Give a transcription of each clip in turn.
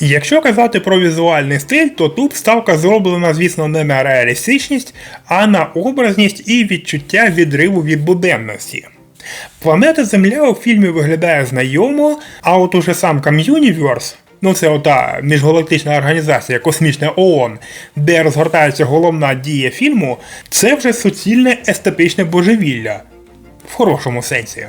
Якщо казати про візуальний стиль, то тут ставка зроблена, звісно, не на реалістичність, а на образність і відчуття відриву від буденності. Планета Земля у фільмі виглядає знайомо, а от уже сам Communiverse, ну це ота міжгалактична організація Космічна ООН, де розгортається головна дія фільму, це вже суцільне естетичне божевілля. В хорошому сенсі.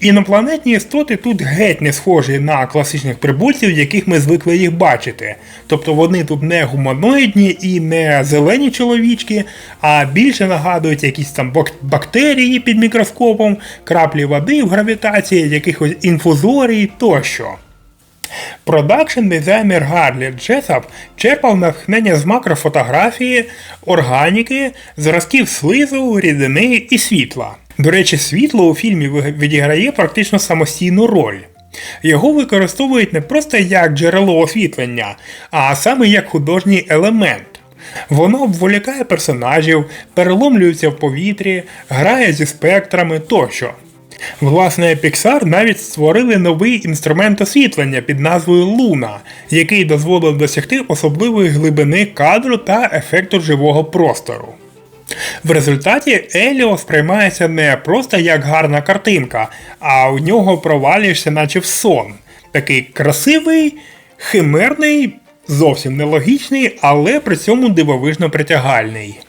Інопланетні істоти тут геть не схожі на класичних прибульців, яких ми звикли їх бачити. Тобто вони тут не гуманоїдні і не зелені чоловічки, а більше нагадують якісь там бактерії під мікроскопом, краплі води в гравітації, якихось інфузорій тощо. Продакшн дизайнер Гарлі Джесап черпав натхнення з макрофотографії, органіки, зразків слизу, рідини і світла. До речі, світло у фільмі відіграє практично самостійну роль. Його використовують не просто як джерело освітлення, а саме як художній елемент. Воно обволікає персонажів, переломлюється в повітрі, грає зі спектрами тощо. Власне, Pixar навіть створили новий інструмент освітлення під назвою Луна, який дозволив досягти особливої глибини кадру та ефекту живого простору. В результаті Еліо сприймається не просто як гарна картинка, а у нього провалюєшся, наче в сон. Такий красивий, химерний, зовсім нелогічний, але при цьому дивовижно притягальний.